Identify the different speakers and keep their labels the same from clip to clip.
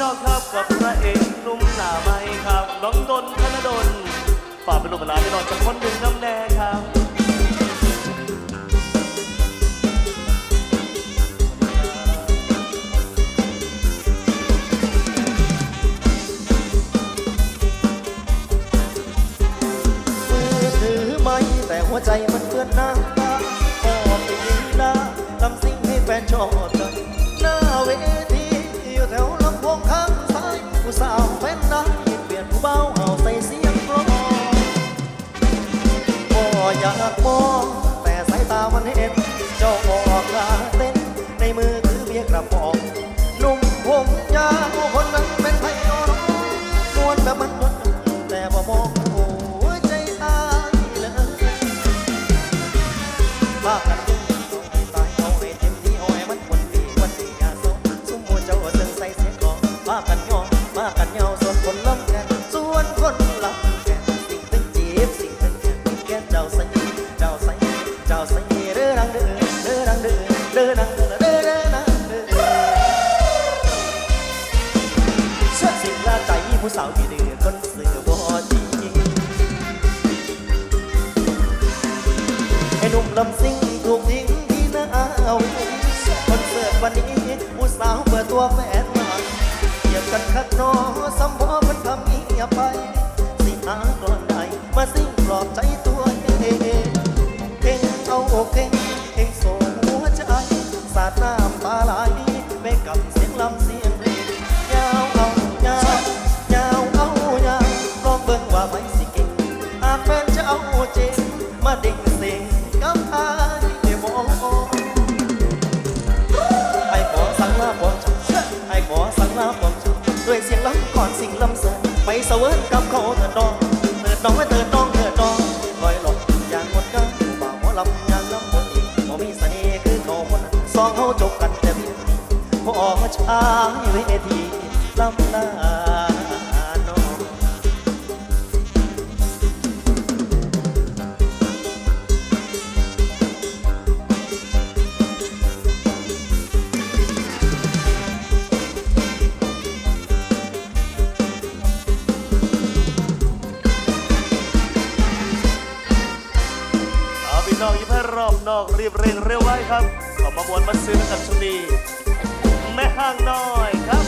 Speaker 1: น้องครับกับพระเอกหนุ่มหน้าใหม่ครับน้องต้นธนดลฝากเป็นลูกหลานพี่นอน
Speaker 2: จากคนหนึ่งน้ำ ลำซิ่งถูกทิ้งที่หน้าเอาคอนเสิร์ตวันนี้ผู้สาวเปิดตัวแฟนมาเกียบกันคัดนอสัมพอมันทำเงียไป สิหาก่อนใดมาซิ่งปลอบใจตัว ไปเสวยกับเขาเถิดน้องเถิดน้องไว้เถิดน้องเถิดน้องคอยหลบอย่างงดงามผู้บ่าวหมอลำอย่างลำบนอีกบ่มีเสน่ห์คือเขาคนสองเขาจบกันแต่เพียงพอออกมาช้าเวที นอ
Speaker 1: กยิ้มให้รอบนอกรีบเร่งเร็วไว้ครับขอมาบวนมาซื้อกันช่วงนี้แม่ห้างน้อยครับ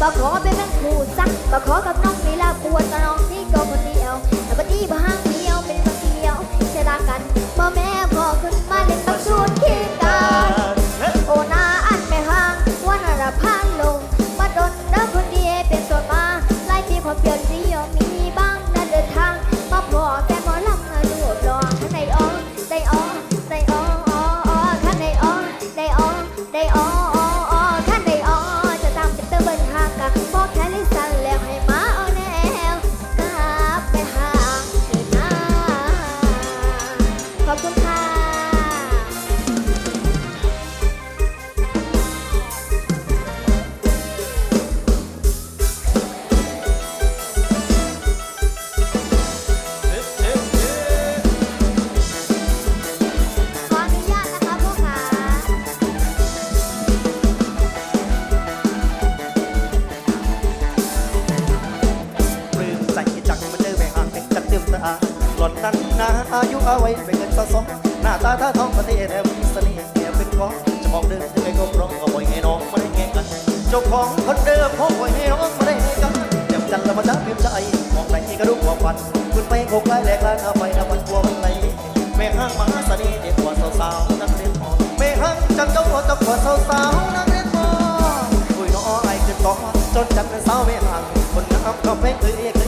Speaker 3: บ่ขอเป็นแมงคู่ซักบ่ขอกับน้องมีลาปวดตะนอง หล่อนนั้นนาอา
Speaker 2: ยุเอาไว้เป็นเงินสะสมหน้าตาท่าทองประเทศแถวมีเสน่ห์แอบเป็นของจ้าของเดิมจะไปก็พร้อมก็ปล่อยให้น้องมาได้แง่กันเจ้าของคนเดิมพอปล่อยให้น้องมาได้แง่กันเจ็บจันแล้วมาจ้าเพียมใจมองไหนก็รู้ว่าฝันคุณไปโคกไล่แหลกลานเอาไปเอาวันกลัววันไหลแม่ห้างมหาเสน่ห์เด็กกว่าสาวๆนักเรียนพอแม่ห้างจันเจ้าตัวตะกว่าสาวๆนักเรียนพอคุยน้อไอ้ขึ้นต่อจนจันเป็นสาวไม่ห่างคนงามก็ไม่เคยเคย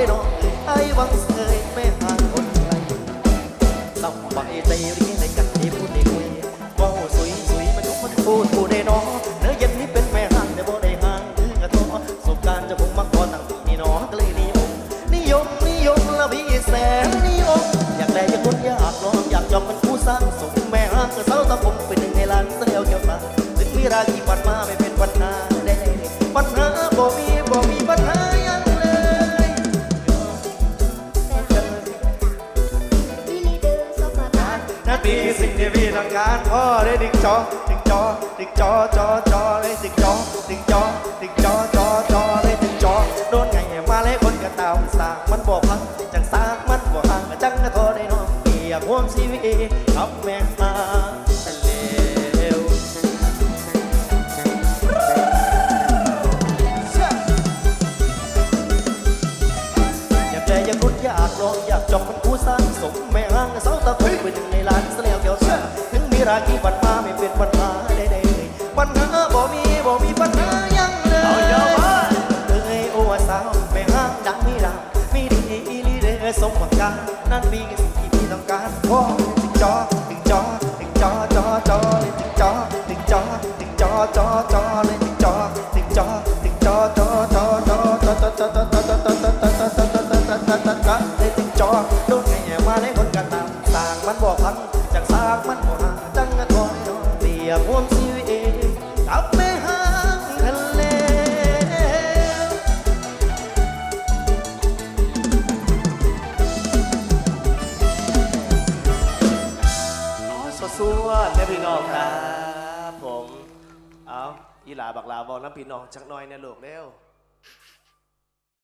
Speaker 2: れろ I want พ่อได้ดิกจอดิกจอดิกจอจอจอเลยดิกจอดิกจอดิกจอจอจอเลยดิกจอโดนไงมาเลยคนก็ตามสากมันบอกพังจังสากมันบอกห่างจังก็โทษได้น้องเปียกห่วงชีวิตกับแม่ห้างเลวอยากได้อยากรุดอยากลองอยากจองเป็นผู้สร้างสมแม่ห้างเสาตะคุยไปถึงในลานเสลียวเกี่ยวเสื้อถึงมีราคีบัน จอจอจอจอจอจอจอจอจอจอจอจอจอจอจอจอเลยถึงจอโดนไงมาในคนกันตามสร้างมันบอกพังจากสร้างมันบอกหาจังกะทอนเตียห่วงชีวิตกับแม่หางทะเล
Speaker 1: สดสวดแม่พี่น้องครับผม เอาอีหลาบักลาบอกน้ำพี่น้องจักหน้อยเนี่ยลูกเร็ว